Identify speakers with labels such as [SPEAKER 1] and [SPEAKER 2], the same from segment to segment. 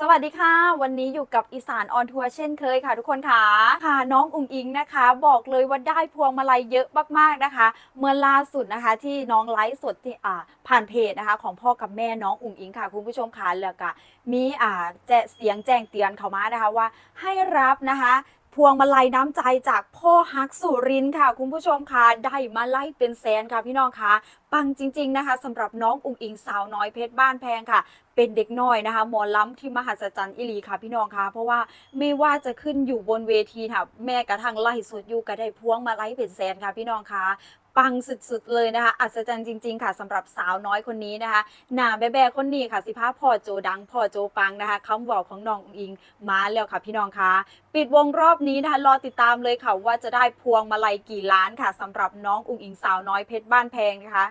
[SPEAKER 1] สวัสดีค่ะ วันนี้อยู่กับอีสานออนทัวร์เช่นเคยค่ะ ทุกคนค่ะค่ะน้องอุ๋งอิงนะคะ บอกเลยว่าได้พวงมาลัยเยอะมากๆนะคะ เมื่อล่าสุดนะคะ ที่น้องไลฟ์สดที่อ่าผ่านเพจนะคะ ของพ่อกับแม่น้องอุ๋งอิงค่ะ คุณผู้ชมค่ะแล้วก็มีอ่าแจเสียงแจ้งเตือนเขามานะคะว่าให้รับนะคะ พวงมาลัยน้ำใจจากพ่อฮักสุรินค่ะ คุณผู้ชมค่ะได้มาไล่เป็นแสนค่ะพี่น้องค่ะปังจริง ๆนะคะสำหรับน้องอุ๋งอิงสาวน้อยเพชรบ้านแพงค่ะ เป็นเด็กน้อยนะคะหมอล้ำที่มหัศจรรย์อิลีค่ะพี่น้องค่ะ เพราะว่าไม่ว่าจะขึ้นอยู่บนเวทีค่ะ แม่กระทั่งไล่สุดอยู่ก็ได้พวงมาไล่เป็นแสนค่ะพี่น้องค่ะ ปังสุดๆเลยนะคะ อัศจรรย์จริง ๆ ค่ะสำหรับสาวน้อยคนนี้นะคะ หน้าแบ๊ๆคนนี้ค่ะ สิภาพ่อโจดังพ่อโจปังนะคะคำบอกของน้องอุ๋งอิงมาแล้วค่ะพี่น้องคะปิดวงรอบนี้นะคะรอติดตามเลยค่ะว่าจะได้พวงมาลัยกี่ล้านค่ะสำหรับน้องอุ๋งอิงสาวน้อยเพชรบ้านแพงนะคะ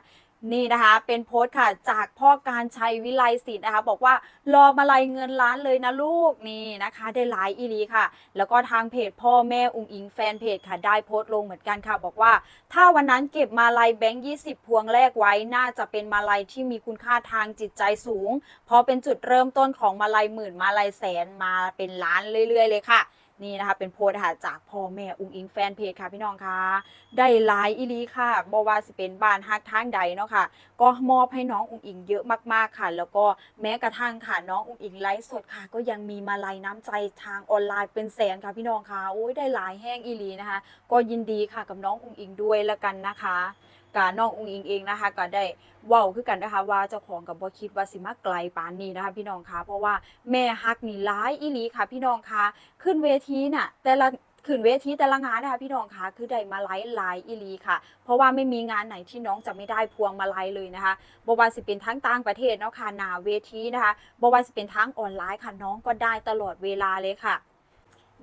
[SPEAKER 1] นี่นะคะ เป็นโพสต์ค่ะจากพ่อการชัยวิไลศิษย์นะคะ บอกว่ารอมาลัยเงินล้านเลยนะลูกนี่นะคะ ได้หลายอีลีค่ะ แล้วก็ทางเพจพ่อแม่อุงอิงแฟนเพจค่ะได้โพสต์ลงเหมือนกันค่ะ บอกว่า ถ้าวันนั้นเก็บมาลัยแบงค์20พวงแรกไว้น่าจะเป็นมาลัยที่มีคุณค่าทางจิตใจสูง เพราะเป็นจุดเริ่มต้นของมาลัยหมื่นมาลัยแสนมาเป็นล้านเรื่อย ๆ เลยค่ะ นี่นะคะเป็นโพสต์ค่ะจากพ่อแม่อุ้งอิงแฟนเพจค่ะพี่น้องค่ะได้หลายอีลีค่ะบว่าสิเป็นบ้านฮักทางใดเนาะค่ะ ก็มอบให้น้องอุ้งอิงเยอะมากๆค่ะ แล้วก็แม้กระทั่งค่ะน้องอุ้งอิงไลฟ์สดค่ะ ก็ยังมีมาลัยน้ำใจทางออนไลน์เป็นแสนค่ะพี่น้องค่ะโอ้ยได้หลายแห้งอีลีนะคะ ก็ยินดีค่ะกับน้องอุ้งอิงด้วยละกันนะคะ การน้องอุงอิงเองนะคะก็ได้ว้าคือกันนะคะว่าเจ้าของกับบ่คิดว่าสิมาไกลปานนี้นะคะ พี่น้องคะเพราะว่าแม่ฮักนี่หลายอีหลีค่ะ พี่น้องคะขึ้นเวทีน่ะ แต่ละขึ้นเวทีแต่ละงานนะคะพี่น้องคะคือได้มาไลฟ์หลายอีลีค่ะ เพราะว่าไม่มีงานไหนที่น้องจะไม่ได้พวงมาไลัยเลยนะคะบว่าสิเป็นทั้งต่างประเทศเนาะค่ะหนาเวทีนะคะบว่าสิเป็นทั้งออนไลน์ค่ะน้องก็ได้ตลอดเวลาเลยค่ะ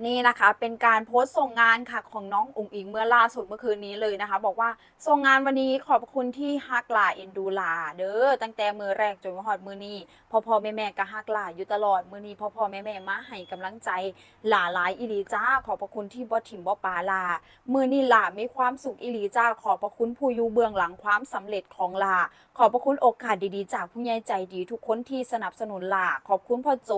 [SPEAKER 1] นี่นะคะเป็นการโพสต์ส่งงานค่ะของน้องอุ๋งอิงเมื่อล่าสุดเมื่อคืนนี้เลยนะคะ บอกว่าส่งงานวันนี้ขอบคุณที่ฮักลาเอ็นดูลา เด้อตั้งแต่มือแรกจนมาฮอดมือนี้พ่อพ่อแม่แม่ก็ฮักลาอยู่ตลอดมือนี้พ่อพ่อแม่แม่มาให้กำลังใจหลาหลายอีหลีจ้า ขอบพระคุณที่บ่ถิ่มบ่ปาลา มือนี้ลามีความสุขอีหลีจ้า ขอบพระคุณผู้อยู่เบื้องหลังความสำเร็จของลา ขอบพระคุณโอกาสดีๆ จากผู้ใหญ่ใจดีทุกคนที่สนับสนุนลาขอบคุณพ่อโจ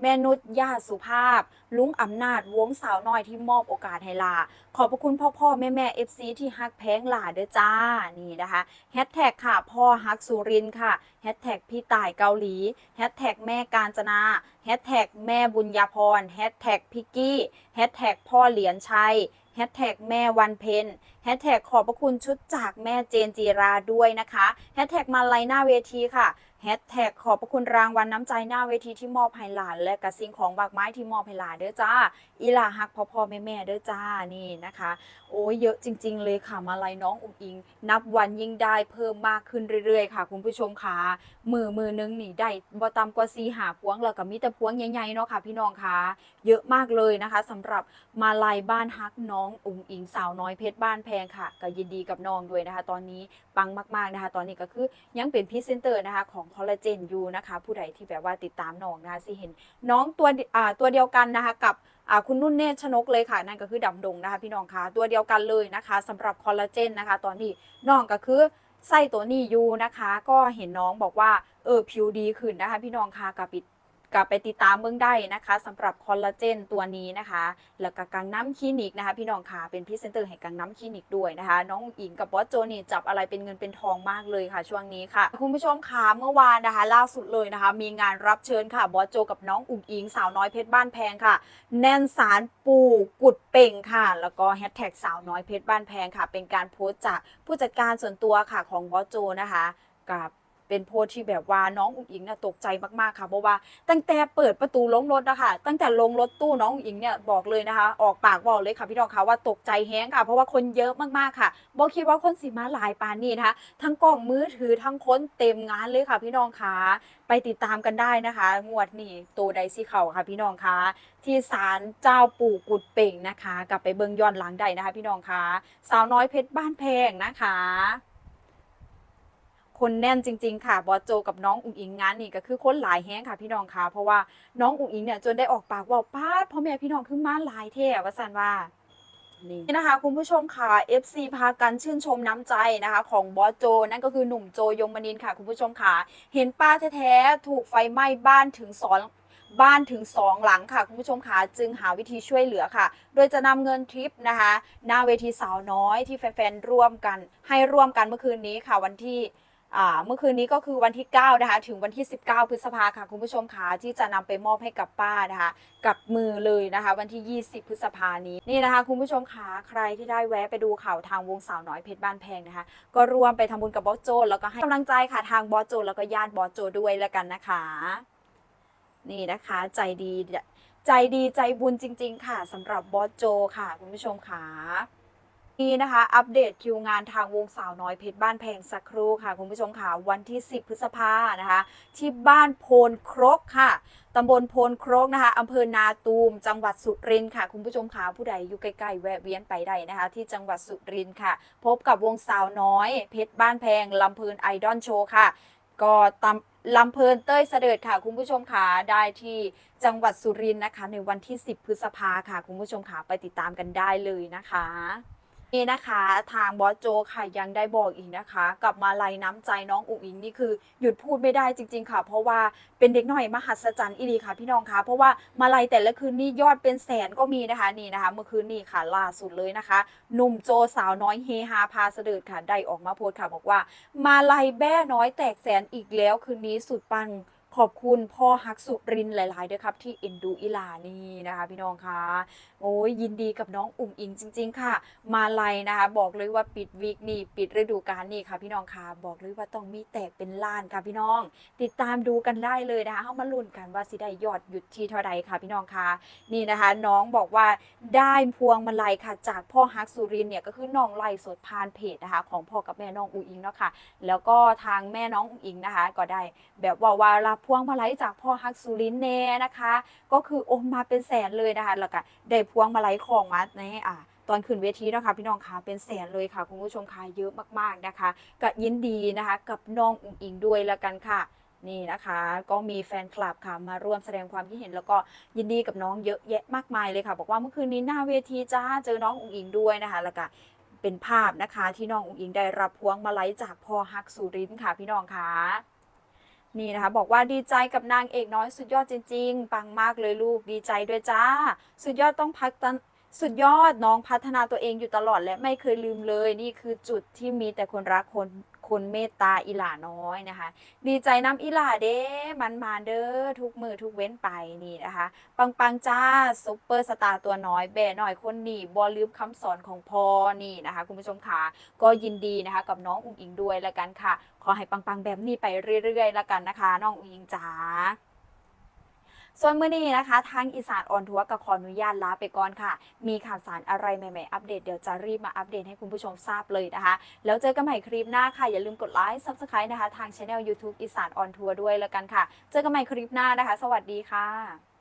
[SPEAKER 1] แม่นุชย่าสุภาพ ลุงอำนาจวงสาวน้อยที่มอบโอกาสให้ลา ขอบพระคุณพ่อพ่อแม่แม่เอฟซีที่ฮักแพงหล่าเด้อจ้า นี่นะคะแฮชแท็กค่ะ พ่อฮักสุรินค่ะแฮชแท็กพี่ต่ายเกาหลีแฮชแท็กแม่กาญจนาแฮชแท็กแม่บุญญาพรแฮชแท็กพิกกี้แฮชแท็กพ่อเหรียญชัยแฮชแท็กแม่วันเพ็ญแฮชแท็กขอบพระคุณชุดจากแม่เจนจีราด้วยนะคะแฮชแท็กมาลัยหน้าเวทีค่ะ แฮชแท็กขอบพระคุณรางวัลน้ำใจหน้าเวทีที่มอบให้หลาน และกระสิ่งของบากไม้ที่มอบให้หลานเด้อจ้า อีหลาฮักพ่อพ่อแม่แม่เด้อจ้านี่นะคะ โอ้ยเยอะจริง ๆ เลยค่ะมาลัยน้องอุ๋งอิง นับวันยิ่งได้เพิ่มมากขึ้นเรื่อยๆค่ะ คุณผู้ชมค่ะมือมือนึงหนีได้บ่ต่ำกว่าซีหาพวงแล้วก็มีแต่พวงใหญ่ๆเนาะค่ะ พี่น้องค่ะเยอะมากเลยนะคะสำหรับมาลายบ้านฮักน้องอุ๋งอิงสาวน้อยเพชรบ้านแพงค่ะก็ยินดีกับน้องด้วยนะคะ ตอนนี้ปังมากๆนะคะ ตอนนี้ก็คือยังเป็นพรีเซนเตอร์นะคะของคอลลาเจนอยู่นะคะ ผู้ใดที่แบบว่าติดตามน้องนะคะสิเห็นน้องตัวอ่าตัวเดียวกันนะคะกับอ่าคุณนุ่นเนตรชนกเลยค่ะ นั่นก็คือดำดงนะคะ พี่น้องคะตัวเดียวกันเลยนะคะสำหรับคอลลาเจนนะคะ ตอนนี้น้องก็คือไส้ตัวนี้อยู่นะคะ ก็เห็นน้องบอกว่าเออผิวดีขึ้นนะคะ พี่น้องคะกับปิด กลับไปติดตามเบื้องได้นะคะสำหรับคอลลาเจนตัวนี้นะคะ แล้วก็กังน้ำคลินิกนะคะ พี่น้องค่ะเป็นพรีเซนเตอร์ให้กังน้ำคลินิกด้วยนะคะ น้องอุ๋งอิงกับบอสโจนี่จับอะไรเป็นเงินเป็นทองมากเลยค่ะ ช่วงนี้ค่ะ คุณผู้ชมค่ะเมื่อวานนะคะ ล่าสุดเลยนะคะ มีงานรับเชิญค่ะบอสโจกับน้องอุ๋งอิงสาวน้อยเพชรบ้านแพงค่ะ แน่นสารปูกุดเป่งค่ะ แล้วก็แฮชแท็กสาวน้อยเพชรบ้านแพงค่ะ เป็นการโพสต์จากผู้จัดการส่วนตัวค่ะของบอสโจนะคะ กับ เป็นโพสที่แบบว่าน้องอุ๋งอิงเนี่ยตกใจมากๆค่ะเพราะว่าตั้งแต่เปิดประตูลงรถนะคะตั้งแต่ลงรถตู้น้องอุ๋งอิงเนี่ยบอกเลยนะคะ ออกปากบอกเลยค่ะพี่น้องคะว่าตกใจแฮงค่ะ เพราะว่าคนเยอะมากๆค่ะบอกคิดว่าคนสีมาหลายปานนี้นะคะทั้งกล้องมือถือทั้งคนเต็มงานเลยค่ะ พี่น้องคะไปติดตามกันได้นะคะ งวดนี้โตไดซี่เขาค่ะ พี่น้องคะที่ศาลเจ้าปู่กุดเป่งนะคะ กลับไปเบิงย้อนหลังได้นะคะ พี่น้องคะสาวน้อยเพชรบ้านแพงนะคะ คนแน่นจริง ๆ ค่ะบอสโจกับน้องอุ๋งอิงงานนี่ก็คือคนหลายแฮงค่ะพี่น้องค่ะเพราะว่าน้องอุ๋งอิงเนี่ยจนได้ออกปากว่าป้าดพ่อแม่พี่น้องคือมาหลายแท้ว่าสันว่านี่นะคะคุณผู้ชมค่ะ FC พากันชื่นชมน้ำใจนะคะ ของบอสโจ นั่นก็คือหนุ่มโจยงมนินค่ะ คุณผู้ชมค่ะ เห็นป้าแท้ๆถูกไฟไหม้บ้านถึงสองบ้านถึง 2 หลังค่ะ คุณผู้ชมค่ะจึงหาวิธีช่วยเหลือค่ะ โดยจะนำเงินทริปนะคะ หน้าเวทีสาวน้อยที่แฟนๆร่วมกัน ให้ร่วมกันเมื่อคืนนี้ค่ะวันที่ เมื่อคืนนี้ก็คือวันที่ 9 นะคะ ถึงวันที่ 19 พฤษภาค่ะ คุณผู้ชมคะที่จะนำไปมอบให้กับป้านะคะ กับมือเลยนะคะ วันที่ 20 พฤษภานี้นี่นะคะ คุณผู้ชมคะใครที่ได้แวะไปดูข่าวทางวงสาวน้อยเพชรบ้านแพงนะคะ ก็รวมไปทำบุญกับบอสโจแล้วก็ให้กำลังใจค่ะทางบอสโจแล้วก็ญาติบอสโจด้วยแล้วกันนะคะ นี่นะคะใจดีใจดีใจบุญจริง ๆ ค่ะสำหรับบอสโจค่ะ คุณผู้ชมค่ะ นี่นะคะ อัปเดตคิวงานทางวงสาวน้อยเพชรบ้านแพงสักครู่ค่ะ คุณผู้ชมค่ะ วันที่ 10 พฤษภานะคะ ที่บ้านโพนครกค่ะตำบลโพนครกนะคะอำเภอนาตูม จังหวัดสุรินทร์ค่ะ คุณผู้ชมค่ะผู้ใดอยู่ใกล้ๆแวะเวียนไปได้นะคะ ที่จังหวัดสุรินทร์ค่ะ พบกับวงสาวน้อย เพชรบ้านแพงลำเพลินไอดอลโชว์ค่ะ ก็ตำลำเพลินเต้ยเสด็จค่ะ คุณผู้ชมค่ะได้ที่จังหวัดสุรินทร์นะคะ ในวันที่ 10 พฤษภาค่ะ คุณผู้ชมค่ะไปติดตามกันได้เลยนะคะ นี่นะคะทางบอสโจค่ะยังได้บอกอีกนะคะกับมาลัยน้ำใจน้องอุ๋งอิงนี่คือหยุดพูดไม่ได้จริง ๆ ค่ะ เพราะว่าเป็นเด็กน่อยมหัศจรรย์อีดีค่ะพี่น้องคะเพราะว่ามาลัยแต่ละคืนนี่ยอดเป็นแสนก็มีนะคะนี่นะคะ เมื่อคืนนี้ค่ะล่าสุดเลยนะคะหนุ่มโจสาวน้อยเฮฮาพาเสดิร์ดค่ะได้ออกมาโพสต์ค่ะบอกว่า มาลัยแบ้น้อยแตกแสนอีกแล้วคืนนี้สุดปัง ขอบคุณพ่อฮักสุรินหลายๆด้วยครับที่เอ็นดูอิลานี่นะคะพี่น้องคะโอ้ยยินดีกับน้องอุ๋งอิงจริง ๆ ค่ะ มาลัยนะคะ บอกเลยว่าปิดวีคนี่ปิดฤดูกาลนี่ค่ะ พี่น้องคะบอกเลยว่าต้องมีแตกเป็นล้านค่ะพี่น้อง ติดตามดูกันได้เลยนะคะเข้ามาลุ้นกันว่าสิได้ยอดหยุดที่เท่าใดค่ะพี่น้องคะนี่นะคะ น้องบอกว่าได้พวงมาลัยค่ะ จากพ่อฮักสุรินเนี่ยก็คือน้องไล่สดผ่านเพจนะคะ ของพ่อกับแม่น้องอุ๋งอิงเนาะค่ะแล้วก็ทางแม่น้องอุ๋งอิงนะคะ ก็ได้แบบว่าว่ารับพวงมาลัยจากพ่อฮักสุรินทร์แน่นะคะ ก็คือโอนมาเป็นแสนเลยนะคะแล้วก็ได้พวงมาลัยของมาในอ่าตอนขึ้นเวทีนะคะพี่น้องคะเป็นแสนเลยค่ะคุณผู้ชมคะเยอะมากๆนะคะก็ยินดีนะคะกับน้องอุ๋งอิงด้วยแล้วกันค่ะนี่นะคะก็มีแฟนคลับค่ะมาร่วมแสดงความคิดเห็นแล้วก็ยินดีกับน้องเยอะแยะมากมายเลยค่ะ บอกว่าเมื่อคืนนี้หน้าเวทีจ้าเจอน้องอุ๋งอิงด้วยนะคะ แล้วก็เป็นภาพนะคะ ที่น้องอุ๋งอิงได้รับพวงมาลัยจากพ่อฮักสุรินค่ะพี่น้องคะ นี่นะคะ บอกว่าดีใจกับนางเอกน้อยสุดยอดจริง ๆ ปังมากเลยลูกดีใจด้วยจ้า สุดยอดต้องพักตันสุดยอดน้องพัฒนาตัวเองอยู่ตลอดและไม่เคยลืมเลย นี่คือจุดที่มีแต่คนรักคน คนเมตตาอิหลาน้อยนะคะ ดีใจน้ำอิหลาเด้มันมาเด้อทุกมือทุกเว้นไปนี่นะคะ ปังปังจ้าซุปเปอร์สตาร์ตัวน้อยแบ่หน่อยคนนี่บอลืมคำสอนของพ่อนี่นะคะ คุณผู้ชมค่ะก็ยินดีนะคะ กับน้องอุ๋งอิงด้วยละกันค่ะ ขอให้ปังปังแบบนี้ไปเรื่อยๆละกันนะคะ น้องอุ๋งอิงจ๋า ส่วนมื้อนี้นะคะทางอีสานออนทัวร์ก็ขออนุญาตลาไปก่อนค่ะ มีข่าวสารอะไรใหม่ๆอัปเดตเดี๋ยวจะรีบมาอัปเดตให้คุณผู้ชมทราบเลยนะคะ แล้วเจอกันใหม่คลิปหน้าค่ะอย่าลืมกดไลค์ Subscribe นะคะ ทางช anel YouTube อีสานออนทัวร์ด้วยแล้วกันค่ะ เจอกันใหม่คลิปหน้านะคะ สวัสดีค่ะ